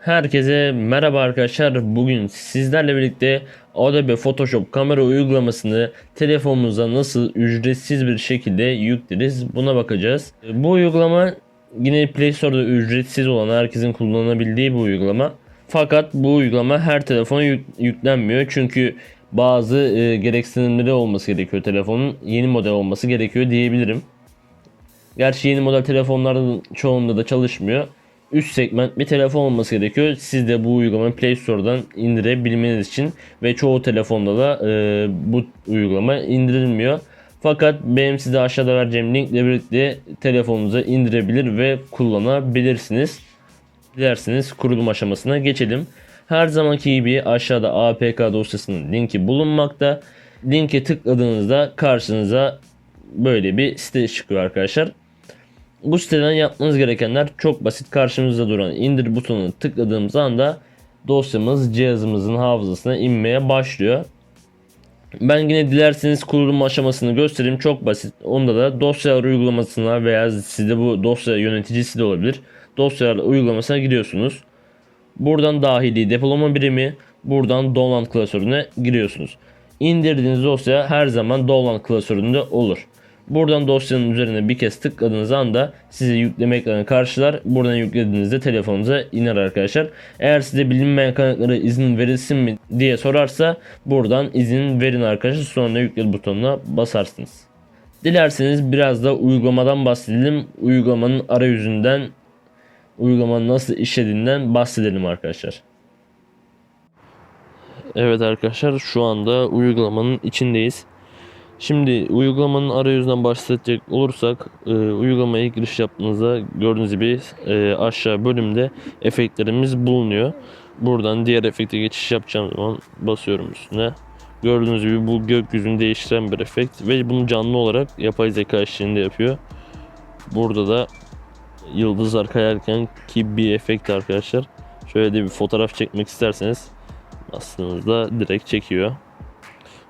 Herkese merhaba arkadaşlar. Bugün sizlerle birlikte Adobe Photoshop kamera uygulamasını telefonumuza nasıl ücretsiz bir şekilde yükleriz buna bakacağız. Bu uygulama yine Play Store'da ücretsiz olan herkesin kullanabildiği bir uygulama. Fakat bu uygulama her telefona yük- yüklenmiyor çünkü bazı e, gereksinimleri olması gerekiyor telefonun yeni model olması gerekiyor diyebilirim. Gerçi yeni model telefonların çoğunda da çalışmıyor. Üst segment bir telefon olması gerekiyor. Siz de bu uygulamayı Play Store'dan indirebilmeniz için ve çoğu telefonda da e, bu uygulama indirilmiyor. Fakat benim size aşağıda vereceğim linkle birlikte telefonunuza indirebilir ve kullanabilirsiniz. Dilerseniz kurulum aşamasına geçelim. Her zamanki gibi aşağıda APK dosyasının linki bulunmakta. Linke tıkladığınızda karşınıza böyle bir site çıkıyor arkadaşlar. Bu siteden yapmanız gerekenler çok basit. Karşımızda duran indir butonunu tıkladığımız anda dosyamız cihazımızın hafızasına inmeye başlıyor. Ben yine dilerseniz kurulum aşamasını göstereyim. Çok basit. Onda da dosyalar uygulamasına veya sizde bu dosya yöneticisi de olabilir. Dosyalar uygulamasına giriyorsunuz. Buradan dahili depolama birimi, buradan download klasörüne giriyorsunuz. İndirdiğiniz dosya her zaman download klasöründe olur. Buradan dosyanın üzerine bir kez tıkladığınız anda size yükleme ekranı karşılar. Buradan yüklediğinizde telefonunuza iner arkadaşlar. Eğer size bilinmeyen kaynaklara izin verilsin mi diye sorarsa buradan izin verin arkadaşlar. Sonra yükle butonuna basarsınız. Dilerseniz biraz da uygulamadan bahsedelim. Uygulamanın arayüzünden, uygulamanın nasıl işlediğinden bahsedelim arkadaşlar. Evet arkadaşlar şu anda uygulamanın içindeyiz. Şimdi uygulamanın arayüzünden bahsedecek olursak e, uygulamaya giriş yaptığınızda gördüğünüz gibi e, aşağı bölümde efektlerimiz bulunuyor. Buradan diğer efekte geçiş yapacağım zaman basıyorum üstüne. Gördüğünüz gibi bu gökyüzünü değiştiren bir efekt ve bunu canlı olarak yapay zeka eşliğinde yapıyor. Burada da yıldızlar kayarken ki bir efekt arkadaşlar. Şöyle de bir fotoğraf çekmek isterseniz bastığınızda direkt çekiyor.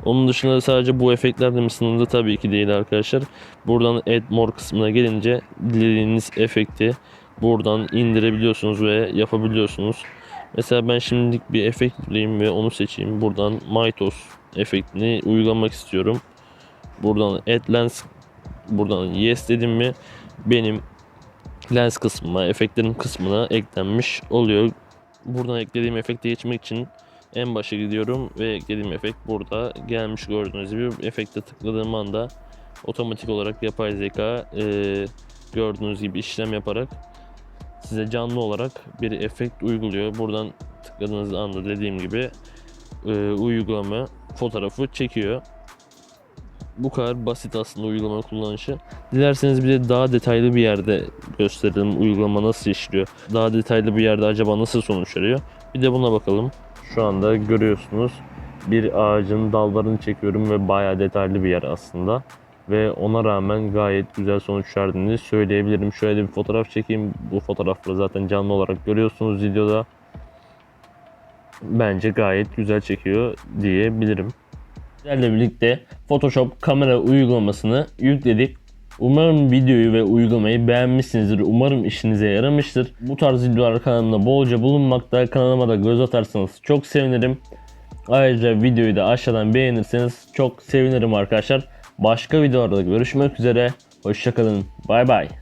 Onun dışında sadece bu efektlerle mi sınırlı tabii ki değil arkadaşlar. Buradan Add More kısmına gelince dilediğiniz efekti buradan indirebiliyorsunuz ve yapabiliyorsunuz. Mesela ben şimdilik bir efekt bulayım ve onu seçeyim. Buradan Mytos efektini uygulamak istiyorum. Buradan Add Lens buradan Yes dedim mi benim lens kısmına, efektlerin kısmına eklenmiş oluyor. Buradan eklediğim efekte geçmek için en başa gidiyorum ve eklediğim efekt burada gelmiş gördüğünüz gibi efekte tıkladığım anda otomatik olarak yapay zeka e, gördüğünüz gibi işlem yaparak size canlı olarak bir efekt uyguluyor. Buradan tıkladığınız anda dediğim gibi e, uygulama fotoğrafı çekiyor. Bu kadar basit aslında uygulama kullanışı. Dilerseniz bir de daha detaylı bir yerde gösterelim uygulama nasıl işliyor. Daha detaylı bir yerde acaba nasıl sonuç veriyor. Bir de buna bakalım. Şu anda görüyorsunuz bir ağacın dallarını çekiyorum ve bayağı detaylı bir yer aslında. Ve ona rağmen gayet güzel sonuç verdiğini söyleyebilirim. Şöyle bir fotoğraf çekeyim. Bu fotoğrafları zaten canlı olarak görüyorsunuz videoda. Bence gayet güzel çekiyor diyebilirim. Sizlerle birlikte Photoshop kamera uygulamasını yükledik. Umarım videoyu ve uygulamayı beğenmişsinizdir. Umarım işinize yaramıştır. Bu tarz videolar kanalımda bolca bulunmakta. Kanalıma da göz atarsanız çok sevinirim. Ayrıca videoyu da aşağıdan beğenirseniz çok sevinirim arkadaşlar. Başka videolarda görüşmek üzere. Hoşçakalın. Bay bay.